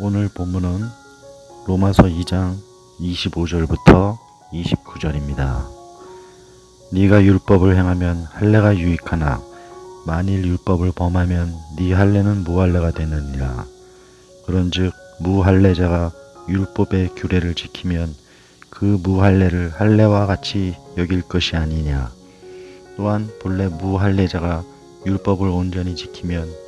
오늘 본문은 로마서 2장 25절부터 29절입니다. 네가 율법을 행하면 할례가 유익하나 만일 율법을 범하면 네 할례는 무할례가 되느니라. 그런즉 무할례자가 율법의 규례를 지키면 그 무할례를 할례와 같이 여길 것이 아니냐. 또한 본래 무할례자가 율법을 온전히 지키면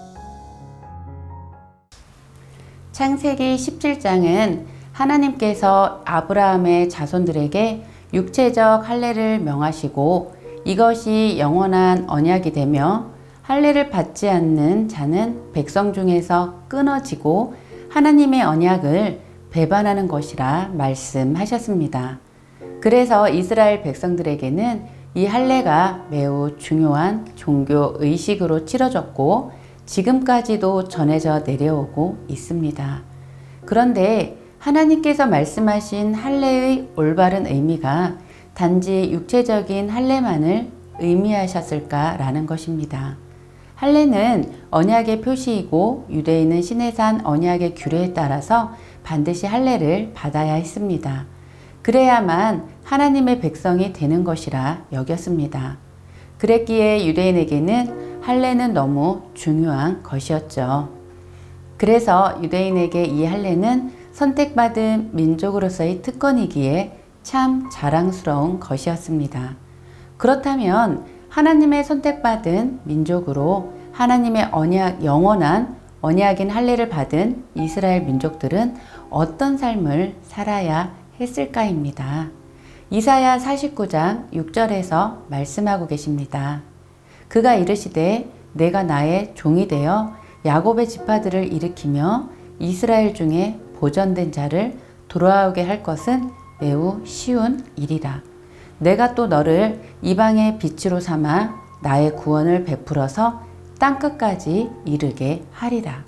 창세기 17장은 하나님께서 아브라함의 자손들에게 육체적 할례를 명하시고 이것이 영원한 언약이 되며 할례를 받지 않는 자는 백성 중에서 끊어지고 하나님의 언약을 배반하는 것이라 말씀하셨습니다. 그래서 이스라엘 백성들에게는 이 할례가 매우 중요한 종교 의식으로 치러졌고 지금까지도 전해져 내려오고 있습니다. 그런데 하나님께서 말씀하신 할례의 올바른 의미가 단지 육체적인 할례만을 의미하셨을까라는 것입니다. 할례는 언약의 표시이고 유대인은 시내산 언약의 규례에 따라서 반드시 할례를 받아야 했습니다. 그래야만 하나님의 백성이 되는 것이라 여겼습니다. 그랬기에 유대인에게는 할례는 너무 중요한 것이었죠. 그래서 유대인에게 이 할례는 선택받은 민족으로서의 특권이기에 참 자랑스러운 것이었습니다. 그렇다면 하나님의 선택받은 민족으로 하나님의 언약 영원한 언약인 할례를 받은 이스라엘 민족들은 어떤 삶을 살아야 했을까입니다. 이사야 49장 6절에서 말씀하고 계십니다. 그가 이르시되 내가 나의 종이 되어 야곱의 지파들을 일으키며 이스라엘 중에 보전된 자를 돌아오게 할 것은 매우 쉬운 일이라. 내가 또 너를 이방의 빛으로 삼아 나의 구원을 베풀어서 땅 끝까지 이르게 하리라.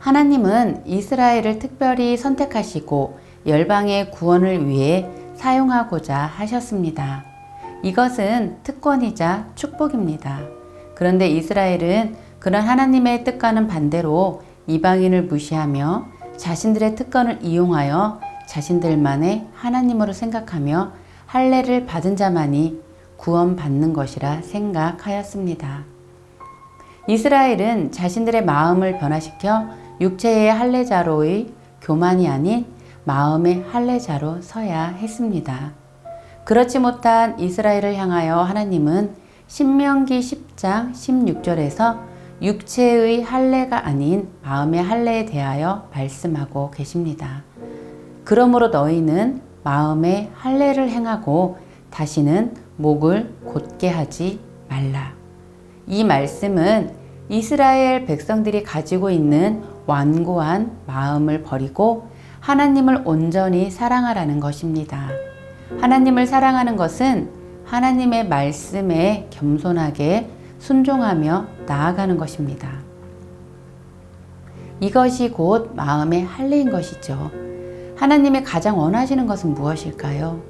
하나님은 이스라엘을 특별히 선택하시고 열방의 구원을 위해 사용하고자 하셨습니다. 이것은 특권이자 축복입니다. 그런데 이스라엘은 그런 하나님의 뜻과는 반대로 이방인을 무시하며 자신들의 특권을 이용하여 자신들만의 하나님으로 생각하며 할례를 받은 자만이 구원받는 것이라 생각하였습니다. 이스라엘은 자신들의 마음을 변화시켜 육체의 할례자로의 교만이 아닌 마음의 할례자로 서야 했습니다. 그렇지 못한 이스라엘을 향하여 하나님은 신명기 10장 16절에서 육체의 할례가 아닌 마음의 할례에 대하여 말씀하고 계십니다. 그러므로 너희는 마음의 할례를 행하고 다시는 목을 곧게 하지 말라. 이 말씀은 이스라엘 백성들이 가지고 있는 완고한 마음을 버리고 하나님을 온전히 사랑하라는 것입니다. 하나님을 사랑하는 것은 하나님의 말씀에 겸손하게 순종하며 나아가는 것입니다. 이것이 곧 마음의 할례인 것이죠. 하나님의 가장 원하시는 것은 무엇일까요?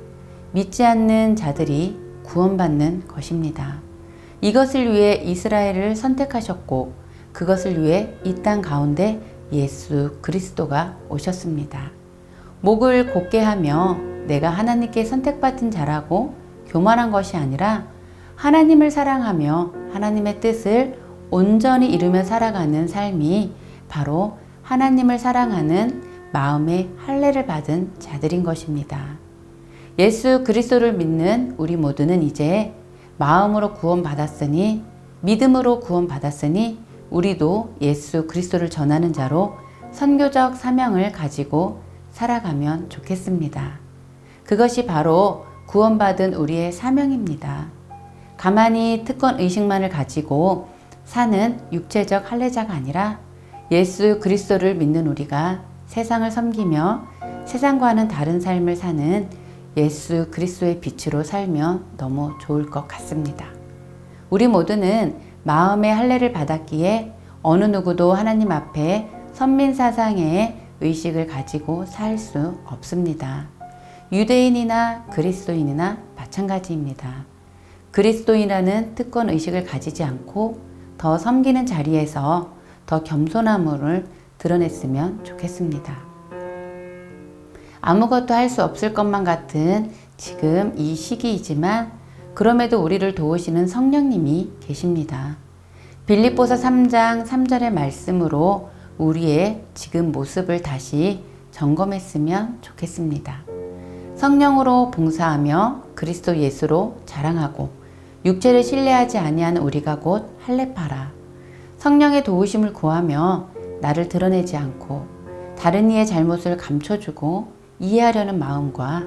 믿지 않는 자들이 구원받는 것입니다. 이것을 위해 이스라엘을 선택하셨고 그것을 위해 이 땅 가운데 예수 그리스도가 오셨습니다. 목을 곧게 하며 내가 하나님께 선택받은 자라고 교만한 것이 아니라 하나님을 사랑하며 하나님의 뜻을 온전히 이루며 살아가는 삶이 바로 하나님을 사랑하는 마음의 할례를 받은 자들인 것입니다. 예수 그리스도를 믿는 우리 모두는 이제 마음으로 구원받았으니 믿음으로 구원받았으니 우리도 예수 그리스도를 전하는 자로 선교적 사명을 가지고 살아가면 좋겠습니다. 그것이 바로 구원받은 우리의 사명입니다. 가만히 특권 의식만을 가지고 사는 육체적 할례자가 아니라 예수 그리스도를 믿는 우리가 세상을 섬기며 세상과는 다른 삶을 사는 예수 그리스도의 빛으로 살면 너무 좋을 것 같습니다. 우리 모두는 마음의 할례를 받았기에 어느 누구도 하나님 앞에 선민 사상의 의식을 가지고 살 수 없습니다. 유대인이나 그리스도인이나 마찬가지입니다. 그리스도인이라는 특권 의식을 가지지 않고 더 섬기는 자리에서 더 겸손함을 드러냈으면 좋겠습니다. 아무것도 할 수 없을 것만 같은 지금 이 시기이지만 그럼에도 우리를 도우시는 성령님이 계십니다. 빌립보서 3장 3절의 말씀으로 우리의 지금 모습을 다시 점검했으면 좋겠습니다. 성령으로 봉사하며 그리스도 예수로 자랑하고 육체를 신뢰하지 아니하는 우리가 곧 할례파라. 성령의 도우심을 구하며 나를 드러내지 않고 다른 이의 잘못을 감춰주고 이해하려는 마음과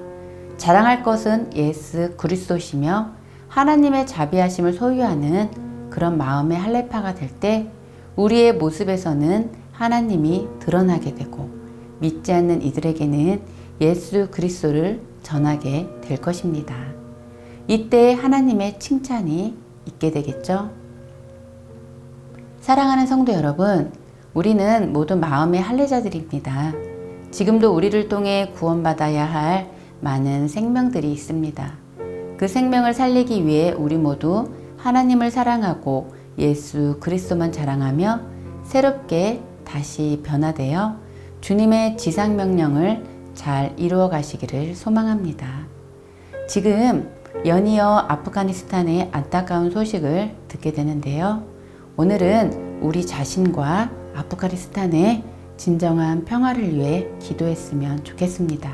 자랑할 것은 예수 그리스도시며 하나님의 자비하심을 소유하는 그런 마음의 할례파가 될 때 우리의 모습에서는 하나님이 드러나게 되고 믿지 않는 이들에게는 예수 그리스도를 전하게 될 것입니다. 이때 하나님의 칭찬이 있게 되겠죠. 사랑하는 성도 여러분, 우리는 모두 마음의 할례자들입니다. 지금도 우리를 통해 구원받아야 할 많은 생명들이 있습니다. 그 생명을 살리기 위해 우리 모두 하나님을 사랑하고 예수 그리스도만 자랑하며 새롭게 다시 변화되어 주님의 지상 명령을 잘 이루어 가시기를 소망합니다. 지금 연이어 아프가니스탄의 안타까운 소식을 듣게 되는데요. 오늘은 우리 자신과 아프가니스탄의 진정한 평화를 위해 기도했으면 좋겠습니다.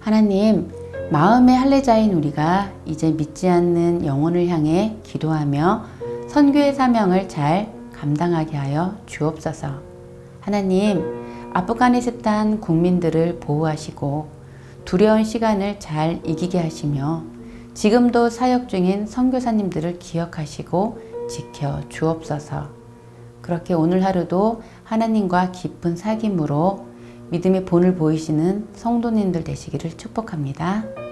하나님, 마음의 할례자인 우리가 이제 믿지 않는 영혼을 향해 기도하며 선교의 사명을 잘 감당하게 하여 주옵소서. 하나님, 아프가니스탄 국민들을 보호하시고 두려운 시간을 잘 이기게 하시며 지금도 사역 중인 선교사님들을 기억하시고 지켜 주옵소서. 그렇게 오늘 하루도 하나님과 깊은 사귐으로 믿음의 본을 보이시는 성도님들 되시기를 축복합니다.